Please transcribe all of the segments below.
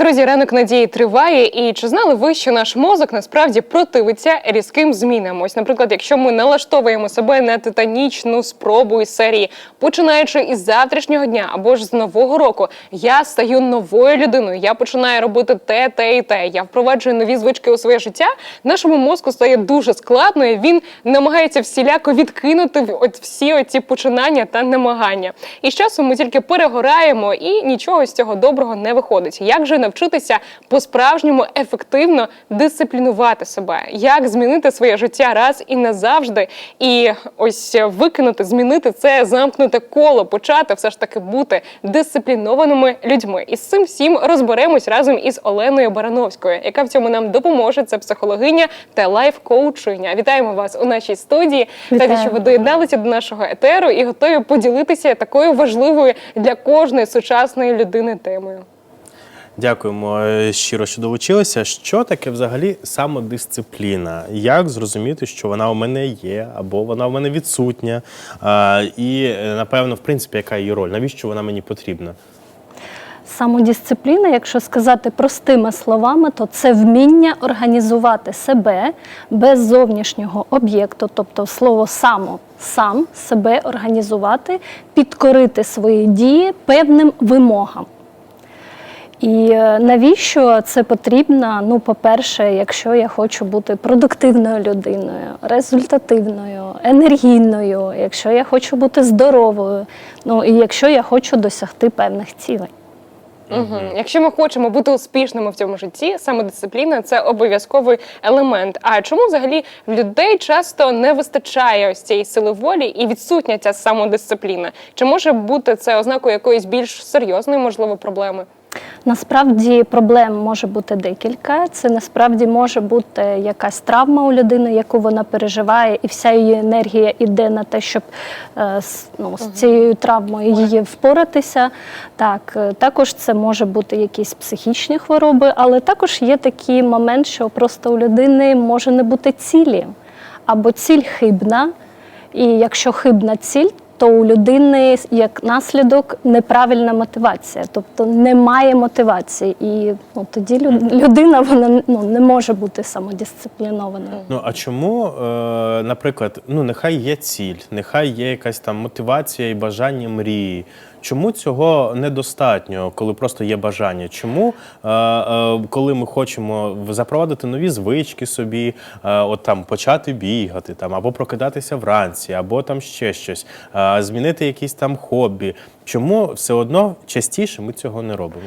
Друзі, ранок надії триває. І чи знали ви, що наш мозок насправді противиться різким змінам? Ось, наприклад, якщо ми налаштовуємо себе на титанічну спробу із серії, починаючи із завтрашнього дня або ж з нового року, я стаю новою людиною. Я починаю робити те, те і те. Я впроваджую нові звички у своє життя. Нашому мозку стає дуже складно. і Він намагається всіляко відкинути от всі оці починання та намагання. І з часом ми тільки перегораємо, і нічого з цього доброго не виходить. Як же навчитися по-справжньому ефективно дисциплінувати себе? Як змінити своє життя раз і назавжди? І ось викинути, змінити це замкнуте коло, почати все ж таки бути дисциплінованими людьми. І з цим всім розберемось разом із Оленою Барановською, яка в цьому нам допоможе. Це психологиня та лайф-коучиня. Вітаємо вас у нашій студії. Раді, що ви доєдналися до нашого етеру і готові поділитися такою важливою для кожної сучасної людини темою. Дякуємо е, щиро, що долучилися. Що таке взагалі самодисципліна? Як зрозуміти, що вона у мене є, або вона у мене відсутня? І е, напевно, в принципі, яка її роль? Навіщо вона мені потрібна? Самодисципліна, якщо сказати простими словами, то це вміння організувати себе без зовнішнього об'єкту, тобто слово само сам себе організувати, підкорити свої дії певним вимогам. І е, навіщо це потрібно? Ну, по-перше, якщо я хочу бути продуктивною людиною, результативною, енергійною, якщо я хочу бути здоровою, ну і якщо я хочу досягти певних цілей. Угу. Якщо ми хочемо бути успішними в цьому житті, самодисципліна це обов'язковий елемент. А чому взагалі в людей часто не вистачає ось цієї сили волі і відсутня ця самодисципліна? Чи може бути це ознакою якоїсь більш серйозної, можливо, проблеми? Насправді проблем може бути декілька. Це насправді може бути якась травма у людини, яку вона переживає, і вся її енергія йде на те, щоб е, ну, з цією травмою її впоратися. Так, е, також це може бути якісь психічні хвороби, але також є такий момент, що просто у людини може не бути цілі, або ціль хибна. І якщо хибна ціль, то у людини як наслідок неправильна мотивація, тобто немає мотивації, і ну, тоді лю- людина вона ну, не може бути самодисциплінованою. Ну а чому, е, наприклад, ну нехай є ціль, нехай є якась там мотивація і бажання мрії. Чому цього недостатньо, коли просто є бажання? Чому, е, е, коли ми хочемо запровадити нові звички собі, е, от там почати бігати, там або прокидатися вранці, або там ще щось, змінити якісь там хобі? Чому все одно частіше ми цього не робимо?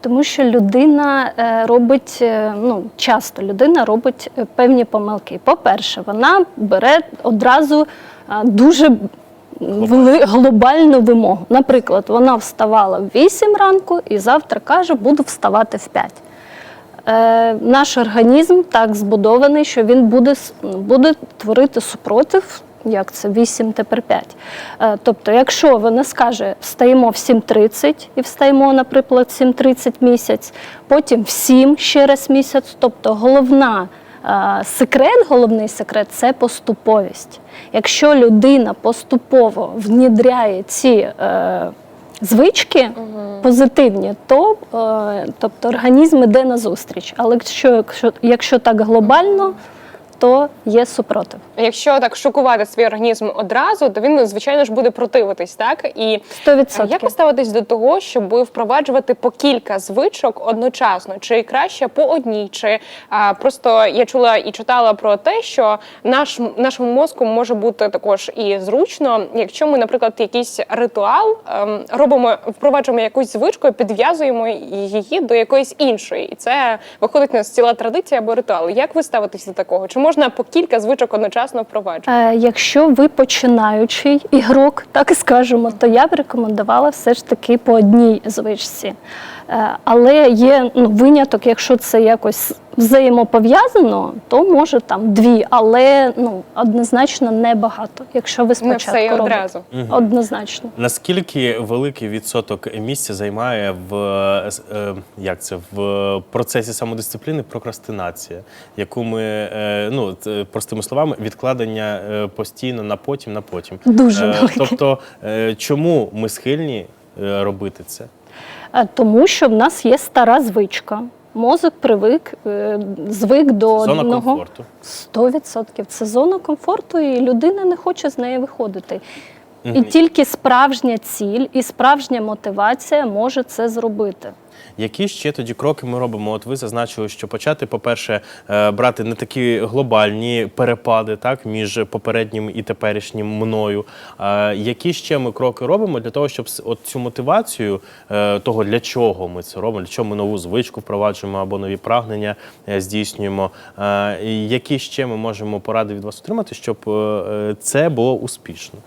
Тому що людина робить, ну часто людина робить певні помилки. По-перше, вона бере одразу дуже глобальну вимогу. Наприклад, вона вставала в 8 ранку і завтра каже, буду вставати в 5. Е, наш організм так збудований, що він буде, буде творити супротив. Як це 8, тепер 5. Е, тобто, якщо вона скаже, встаємо в 7.30 і встаємо, наприклад, в 7.30 місяць, потім в 7 ще раз місяць. Тобто головна секрет, головний секрет це поступовість. Якщо людина поступово внідряє ці е, звички позитивні, то е, тобто організм іде назустріч. Але якщо, якщо, якщо так глобально, то є супротив. Якщо так шокувати свій організм одразу, то він звичайно ж буде противитись, так і 100%. А Як ви ставитесь до того, щоб впроваджувати по кілька звичок одночасно? Чи краще по одній? Чи а, просто я чула і читала про те, що наш нашому мозку може бути також і зручно, якщо ми, наприклад, якийсь ритуал ем, робимо, впроваджуємо якусь звичку, підв'язуємо її до якоїсь іншої, і це виходить на ціла традиція або ритуал. Як ви ставитесь до такого? Чи можна по кілька звичок одночасно впроваджувати? Е, Якщо ви починаючий ігрок, так і скажемо, то я б рекомендувала все ж таки по одній звичці. Е, Але є ну, виняток, якщо це якось взаємопов'язано, то може там дві, але ну однозначно небагато, якщо ви Не все і робите. одразу. Однозначно. Наскільки великий відсоток місця займає в е, с- е, як це в процесі самодисципліни прокрастинація, яку ми е, ну простими словами відкладення е, постійно на потім, на потім. Дуже Е, великий. Тобто, е, чому ми схильні е, робити це? Е, Тому що в нас є стара звичка. Мозок привик, е, звик до Зона одного. комфорту. 100%. Це зона комфорту, і людина не хоче з неї виходити. І тільки справжня ціль і справжня мотивація може це зробити. Які ще тоді кроки ми робимо? От ви зазначили, що почати, по-перше, е, брати не такі глобальні перепади, так між попереднім і теперішнім мною. А які ще ми кроки робимо для того, щоб от цю мотивацію е, того, для чого ми це робимо, для чого ми нову звичку впроваджуємо або нові прагнення е, здійснюємо? Е, Які ще ми можемо поради від вас отримати, щоб е, е, це було успішно?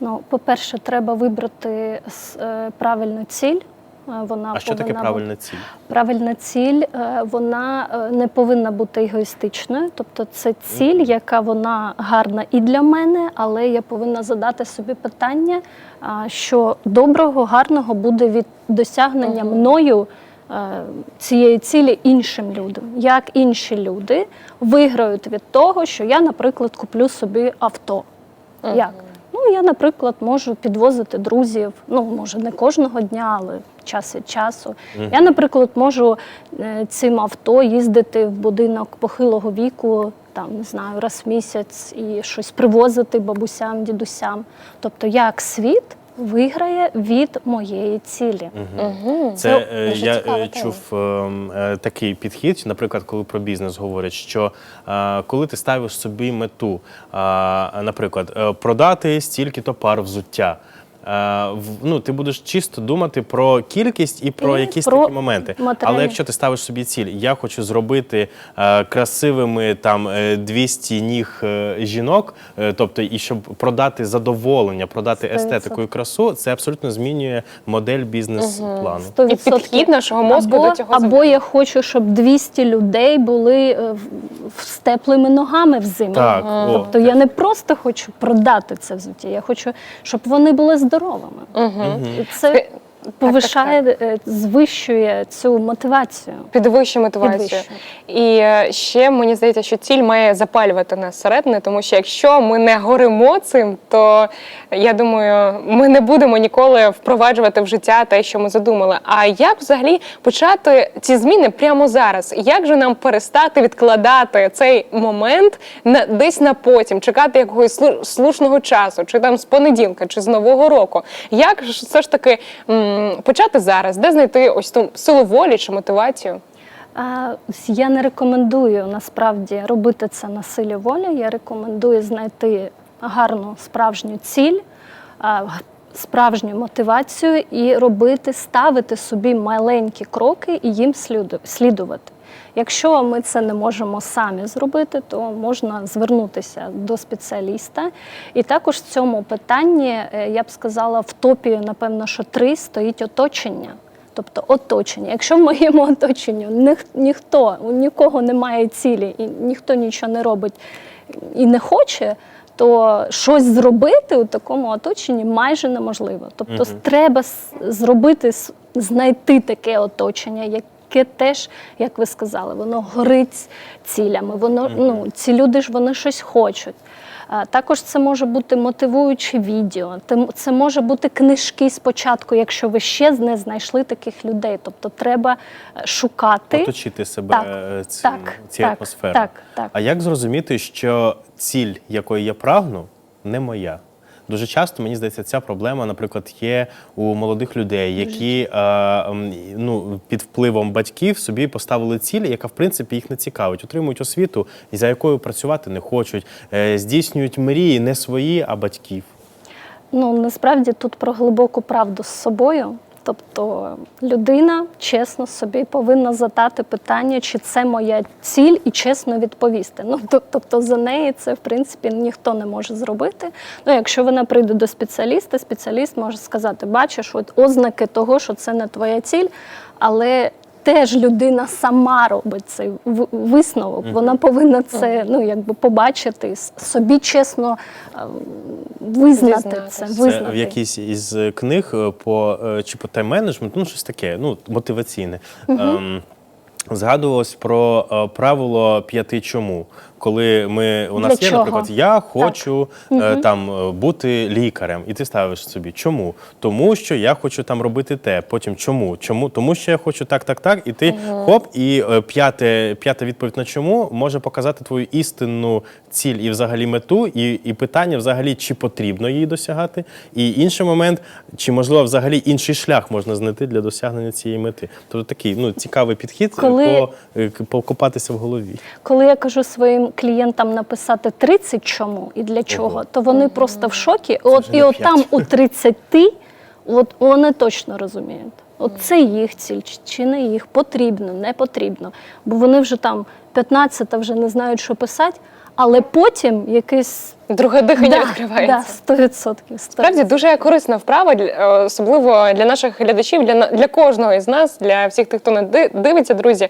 Ну, по-перше, треба вибрати е, правильну ціль. Е, Вона А що таке повинна правильна ціль? Правильна ціль, е, вона е, не повинна бути егоїстичною. Тобто це ціль, яка вона гарна і для мене, але я повинна задати собі питання, що доброго, гарного буде від досягнення мною цієї цілі іншим людям. Як інші люди виграють від того, що я, наприклад, куплю собі авто. Як? Ну, я, наприклад, можу підвозити друзів, ну, може, не кожного дня, але час від часу. Я, наприклад, можу е, цим авто їздити в будинок похилого віку, там, не знаю, раз в місяць і щось привозити бабусям, дідусям. Тобто, як світ виграє від моєї цілі. Угу. Це е, дуже я е, чув ем, е, такий підхід, наприклад, коли про бізнес говорять, що е, коли ти ставиш собі мету, е, наприклад, е, продати стільки-то пар взуття. Е, в- Ну, ти будеш чисто думати про кількість і про І якісь про такі моменти. Але якщо ти ставиш собі ціль, я хочу зробити е, красивими там е, 200 ніг е, жінок, е, тобто і щоб продати задоволення, продати Сто естетику і красу, це абсолютно змінює модель бізнес-плану. 100%. І підхід нашого мозку або, до цього Або завжди. я хочу, щоб 200 людей були в- в- з теплими ногами взимку. Так, о, Тобто я не просто хочу продати це взуття, я хочу, щоб вони були здоровими. Угу. це Повишає, е, звищує цю мотивацію. Підвищує мотивацію. Підвищує. І е, ще мені здається, що ціль має запалювати нас зсередини, тому що якщо ми не горимо цим, то я думаю, ми не будемо ніколи впроваджувати в життя те, що ми задумали. А як взагалі почати ці зміни прямо зараз? Як же нам перестати відкладати цей момент на десь на потім, чекати якогось слушного часу, чи там з понеділка, чи з нового року? Як ж все ж таки почати зараз? Де знайти ось ту силу волі чи мотивацію? Я не рекомендую насправді робити це на силі волі. Я рекомендую знайти гарну справжню ціль, справжню мотивацію і робити, ставити собі маленькі кроки і їм сліду- слідувати. Якщо ми це не можемо самі зробити, то можна звернутися до спеціаліста. І також в цьому питанні е, я б сказала, в топі, напевно, що три стоїть оточення. Тобто оточення. Якщо в моєму оточенні ніх- ніхто, у нікого немає цілі і ніхто нічого не робить і не хоче, то щось зробити у такому оточенні майже неможливо. Тобто Мгм. треба зробити, знайти таке оточення, яке теж, як ви сказали, воно горить цілями. Воно ну ці люди ж вони щось хочуть. Також це може бути мотивуюче відео, це може бути книжки спочатку, якщо ви ще не знайшли таких людей. Тобто треба е, шукати. Оточити себе Так, е, цим, так, цією так, атмосферою. так, так. А як зрозуміти, що ціль, якої я прагну, не моя? Дуже часто мені здається, ця проблема, наприклад, є у молодих людей, які е, ну, під впливом батьків собі поставили ціль, яка в принципі їх не цікавить. Отримують освіту, за якою працювати не хочуть, е, здійснюють мрії не свої, а батьків. Ну насправді тут про глибоку правду з собою. Тобто людина чесно собі повинна задати питання, чи це моя ціль, і чесно відповісти. Ну тобто за неї це в принципі ніхто не може зробити. Ну, якщо вона прийде до спеціаліста, спеціаліст може сказати: бачиш, от ознаки того, що це не твоя ціль, але теж людина сама робить цей висновок. Вона повинна це ну якби побачити, собі чесно ем, визнати це. Визнати. Це в якійсь із книг е, по е, чи по тайм-менеджменту, ну щось таке, ну мотиваційне. Ем, Згадувалось про е, правило п'яти чому. Коли ми у Для нас є, чого? наприклад, я хочу е, там е, бути лікарем, і ти ставиш собі. Чому? Тому що я хочу там робити те. Потім чому? Чому? Тому що я хочу так, так, так. І ти хоп, і е, п'яте, п'ята відповідь на чому може показати твою істинну ціль і взагалі мету, і, і питання взагалі, чи потрібно її досягати. І інший момент, чи можливо взагалі інший шлях можна знайти для досягнення цієї мети. Тобто такий ну цікавий підхід Коли- по, е, к- покопатися в голові. Коли я кажу своїм клієнтам написати 30 чому і для чого, то вони просто в шокі. От і от там у 30, от вони точно розуміють. От це їх ціль, чи- чи не їх, потрібно, не потрібно. Бо вони вже там 15 вже не знають, що писати, але потім якийсь Друге дихання да, відкривається. Да, 100%. 100%. Справді дуже корисна вправа, е, особливо для наших глядачів, для, для кожного із нас, для всіх тих, хто не дивиться, друзі.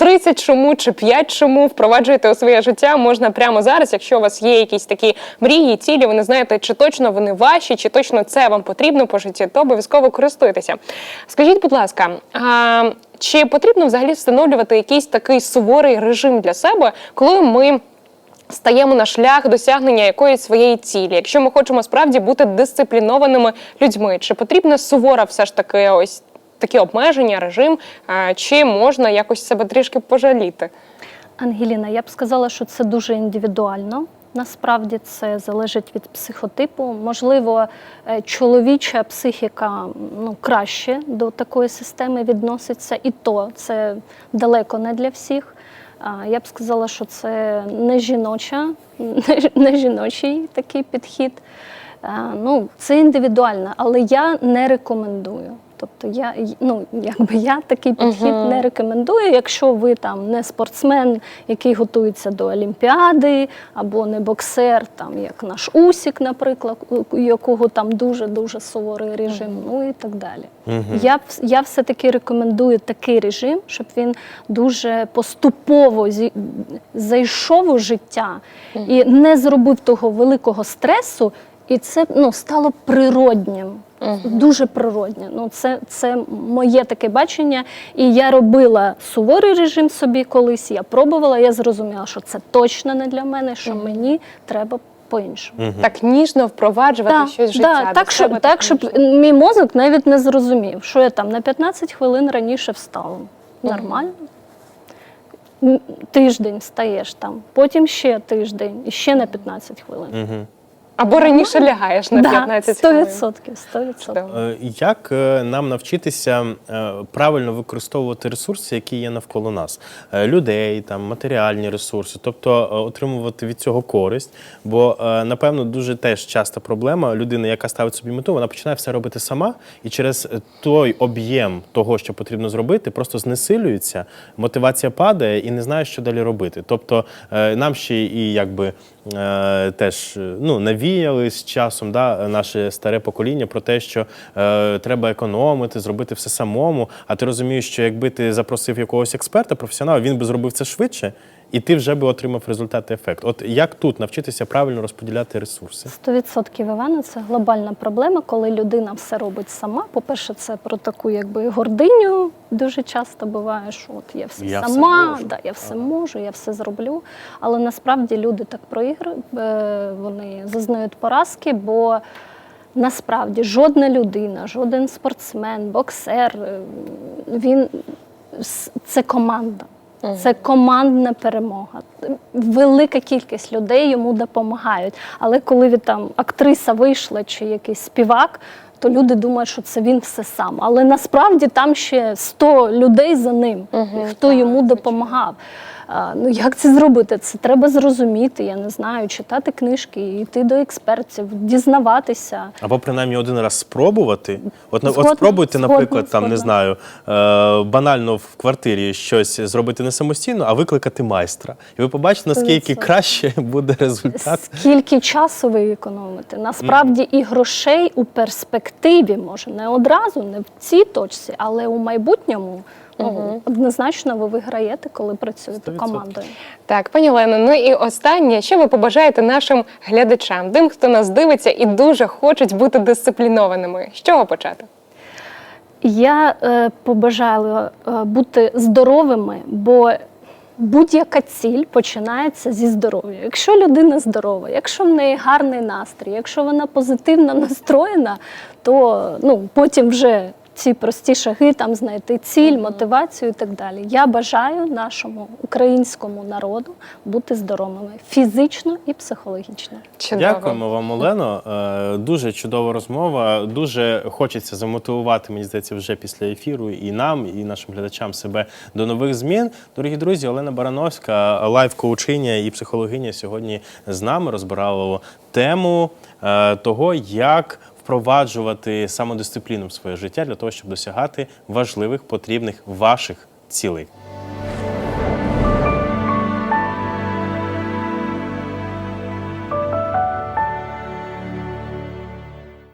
Ем, вс- 30 чому чи 5 чому впроваджуєте у своє життя можна прямо зараз, якщо у вас є якісь такі мрії, цілі, ви не знаєте, чи точно вони ваші, чи точно це вам потрібно по житті, то обов'язково користуйтеся. Скажіть, будь ласка, а, чи потрібно взагалі встановлювати якийсь такий суворий режим для себе, коли ми стаємо на шлях досягнення якоїсь своєї цілі. Якщо ми хочемо справді бути дисциплінованими людьми, чи потрібна сувора все ж таки ось такі обмеження, режим, е, чи можна якось себе трішки пожаліти? Ангеліна, я б сказала, що це дуже індивідуально. Насправді це залежить від психотипу. Можливо, е, чоловіча психіка ну, краще до такої системи відноситься, і то це далеко не для всіх. Я б сказала, що це не жіноча, не- жіночий такий підхід. Е, Ну, це індивідуально, але я не рекомендую. Тобто я ну, якби я такий підхід не рекомендую, якщо ви там не спортсмен, який готується до Олімпіади, або не боксер, там як наш Усік, наприклад, у якого там дуже дуже суворий режим, ну і так далі. Я вс- я все-таки рекомендую такий режим, щоб він дуже поступово зі- зайшов у життя і не зробив того великого стресу. І це ну, стало природнім, дуже природнє. Ну, це, це моє таке бачення. І я робила суворий режим собі колись, я пробувала, я зрозуміла, що це точно не для мене, що мені треба по-іншому. Так ніжно впроваджувати Так, щось в життя. да, так, щоб, так, щоб мій мозок навіть не зрозумів, що я там на 15 хвилин раніше встала. Нормально. М, Тиждень встаєш там, потім ще тиждень і ще на 15 хвилин. Або раніше лягаєш на 15 да, хвилин. 100%, 100%. Чудово. Е, Як е, нам навчитися е, правильно використовувати ресурси, які є навколо нас? Людей, там, матеріальні ресурси, тобто отримувати від цього користь. Бо, напевно, дуже теж часта проблема людина, яка ставить собі мету, вона починає все робити сама, і через той об'єм того, що потрібно зробити, просто знесилюється, мотивація падає і не знає, що далі робити. Тобто нам ще і якби теж ну, навіяли з часом да, наше старе покоління про те, що е, треба економити, зробити все самому. А ти розумієш, що якби ти запросив якогось експерта, професіонала, він би зробив це швидше, і ти вже би отримав результат і ефект. От як тут навчитися правильно розподіляти ресурси? 100% Івана, це глобальна проблема, коли людина все робить сама. По-перше, це про таку якби гординю дуже часто буває, що от я все Я все сама, можу. да, я все можу, я все зроблю. Але насправді люди так проігрують, е, вони зазнають поразки, бо насправді жодна людина, жоден спортсмен, боксер, е, він це команда. Це командна перемога. Велика кількість людей йому допомагають. Але коли він там актриса вийшла чи якийсь співак, то люди думають, що це він все сам. Але насправді там ще 100 людей за ним, хто так, йому допомагав. Ну як це зробити? Це треба зрозуміти. Я не знаю, читати книжки, йти до експертів, дізнаватися. Або принаймні один раз спробувати. От, на- Згодна, от спробуйте, згодна, наприклад, там не знаю, е, банально в квартирі щось зробити не самостійно, а викликати майстра. І ви побачите, наскільки 100%. краще буде результат. Скільки часу ви економите? Насправді і грошей у перспективі може не одразу, не в цій точці, але у майбутньому ну, однозначно ви виграєте, коли працюєте 100%. командою. Так, пані Олено, ну і останнє, що ви побажаєте нашим глядачам, тим, хто нас дивиться і дуже хочуть бути дисциплінованими. З чого почати? Я е, побажала е, бути здоровими, бо будь-яка ціль починається зі здоров'я. Якщо людина здорова, якщо в неї гарний настрій, якщо вона позитивно настроєна, то ну, потім вже ці прості шаги, там знайти ціль, мотивацію і так далі. Я бажаю нашому українському народу бути здоровими фізично і психологічно. Чудово. Дякуємо вам, Олено. Е, Дуже чудова розмова. Дуже хочеться замотивувати, мені здається, вже після ефіру і нам, і нашим глядачам себе до нових змін. Дорогі друзі, Олена Барановська, лайф-коучиня і психологиня сьогодні з нами розбирала тему е, того, як впроваджувати самодисципліну в своє життя для того, щоб досягати важливих, потрібних ваших цілей.